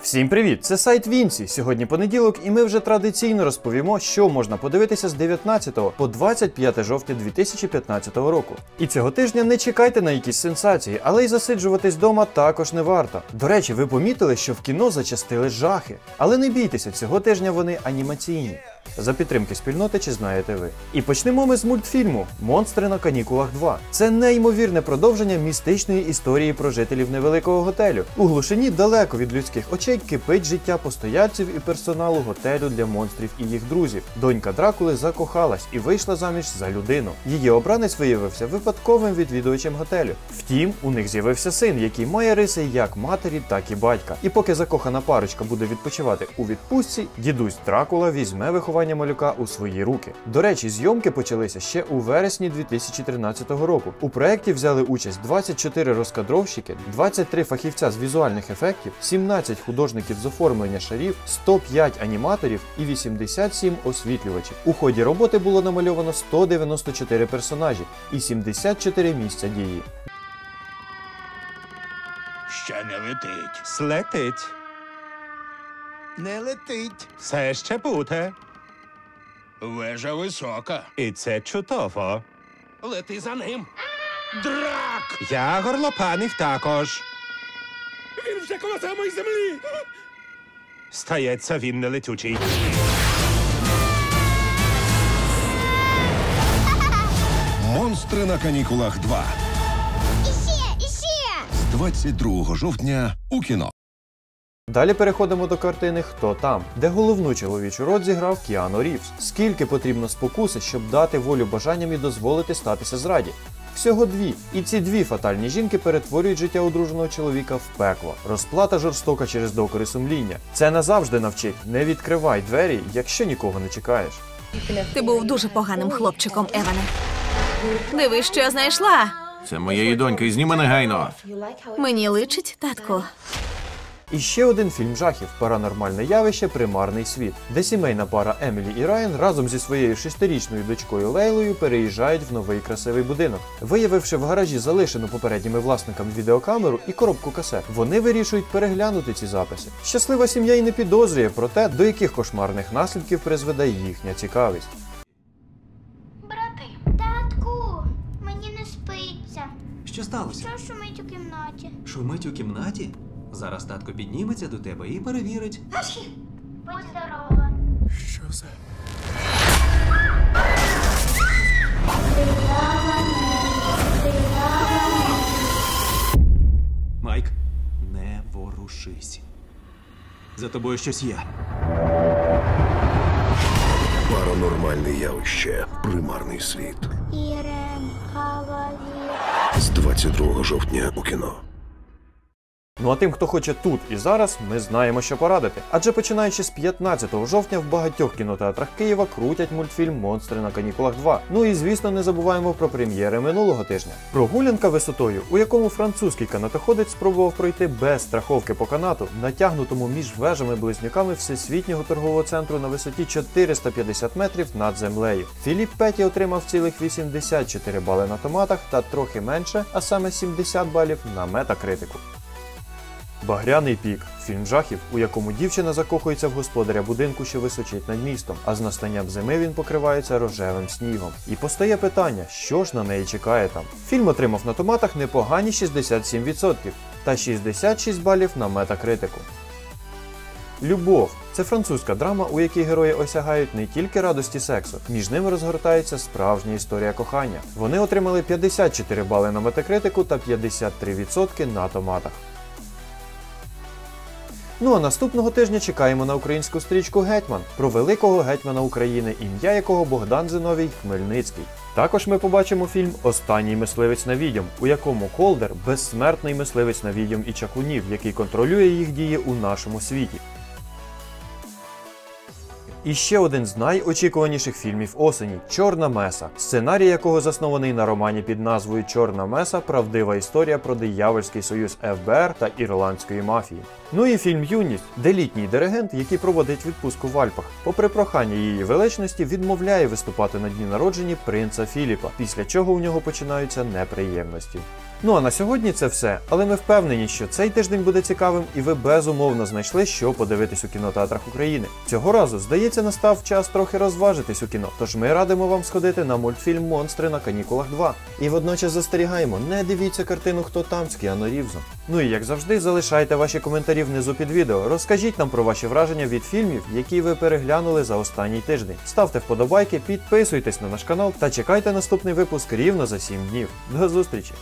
Всім привіт! Це сайт Вінці. Сьогодні понеділок, і ми вже традиційно розповімо, що можна подивитися з 19 по 25 жовтня 2015 року. І цього тижня не чекайте на якісь сенсації, але й засиджуватись вдома також не варто. До речі, ви помітили, що в кіно зачастили жахи. Але не бійтеся, цього тижня вони анімаційні. За підтримки спільноти чи знаєте ви. І почнемо ми з мультфільму Монстри на канікулах 2. Це неймовірне продовження містичної історії про жителів невеликого готелю. У глушині далеко від людських очей кипить життя постояльців і персоналу готелю для монстрів і їх друзів. Донька Дракули закохалась і вийшла заміж за людину. Її обранець виявився випадковим відвідувачем готелю. Втім, у них з'явився син, який має риси як матері, так і батька. І поки закохана парочка буде відпочивати у відпустці, дідусь Дракула візьме виховання малюка у свої руки. До речі, зйомки почалися ще у вересні 2013 року. У проєкті взяли участь 24 розкадровщики, 23 фахівця з візуальних ефектів, 17 художників з оформлення шарів, 105 аніматорів і 87 освітлювачів. У ході роботи було намальовано 194 персонажі і 74 місця дії. Ще не летить. Слетить. Не летить. Все ще буде. Вежа висока. І це чудово. Лети за ним. Драк! Я горлопаних також. Він вже коло самої землі. Стається він не летючий. Монстри на канікулах 2 Іще, іще! з 22 жовтня у кіно. Далі переходимо до картини Хто там, де головну чоловічу роль зіграв Кіану Рівз. Скільки потрібно спокуси, щоб дати волю бажанням і дозволити статися зраді? Всього дві, і ці дві фатальні жінки перетворюють життя одруженого чоловіка в пекло. Розплата жорстока через докори сумління. Це назавжди навчить. Не відкривай двері, якщо нікого не чекаєш. Ти був дуже поганим хлопчиком, Еване. Дивись, що я знайшла. Це моєї доньки, зніми негайно. Мені личить, татку. І ще один фільм жахів Паранормальне явище Примарний світ, де сімейна пара Емілі і Райан разом зі своєю шестирічною дочкою Лейлою переїжджають в новий красивий будинок. Виявивши в гаражі залишену попередніми власниками відеокамеру і коробку касет, вони вирішують переглянути ці записи. Щаслива сім'я й не підозрює про те, до яких кошмарних наслідків призведе їхня цікавість. Брати, татку, мені не спиться. Що сталося? Що шумить у кімнаті? Шумить у кімнаті? Зараз татко підніметься до тебе і перевірить. Будь здорова. Що це? Майк, не ворушись. За тобою щось є. Паранормальне явище. Примарний світ. Ірем, Гавалі. З 22 жовтня у кіно. Ну а тим, хто хоче тут і зараз, ми знаємо, що порадити. Адже починаючи з 15 жовтня в багатьох кінотеатрах Києва крутять мультфільм Монстри на канікулах 2. Ну і звісно, не забуваємо про прем'єри минулого тижня. Прогулянка висотою, у якому французький канатоходець спробував пройти без страховки по канату, натягнутому між вежами-близнюками всесвітнього торгового центру на висоті 450 метрів над землею. Філіп Петі отримав цілих 84 бали на томатах та трохи менше, а саме 70 балів на метакритику. Багряний пік фільм жахів, у якому дівчина закохується в господаря будинку, що височить над містом, а з настанням зими він покривається рожевим снігом. І постає питання, що ж на неї чекає там. Фільм отримав на томатах непогані 67% та 66 балів на метакритику. Любов це французька драма, у якій герої осягають не тільки радості сексу, між ними розгортається справжня історія кохання. Вони отримали 54 бали на метакритику та 53% на томатах. Ну а наступного тижня чекаємо на українську стрічку Гетьман про великого гетьмана України, ім'я якого Богдан Зиновій Хмельницький. Також ми побачимо фільм Останній мисливець на відьом, у якому Колдер безсмертний мисливець на відьом і чакунів, який контролює їх дії у нашому світі. І ще один з найочікуваніших фільмів осені Чорна Меса, сценарій якого заснований на романі під назвою Чорна Меса правдива історія про диявольський союз ФБР та ірландської мафії. Ну і фільм Юність, де літній диригент, який проводить відпустку в Альпах, попри прохання її величності, відмовляє виступати на дні народження принца Філіпа, після чого у нього починаються неприємності. Ну а на сьогодні це все. Але ми впевнені, що цей тиждень буде цікавим, і ви безумовно знайшли, що подивитись у кінотеатрах України. Цього разу, здається, настав час трохи розважитись у кіно. Тож ми радимо вам сходити на мультфільм Монстри на канікулах 2. І водночас застерігаємо, не дивіться картину Хто там з Кіану Рівзом. Ну і як завжди, залишайте ваші коментарі внизу під відео. Розкажіть нам про ваші враження від фільмів, які ви переглянули за останній тиждень. Ставте вподобайки, підписуйтесь на наш канал та чекайте наступний випуск рівно за 7 днів. До зустрічі!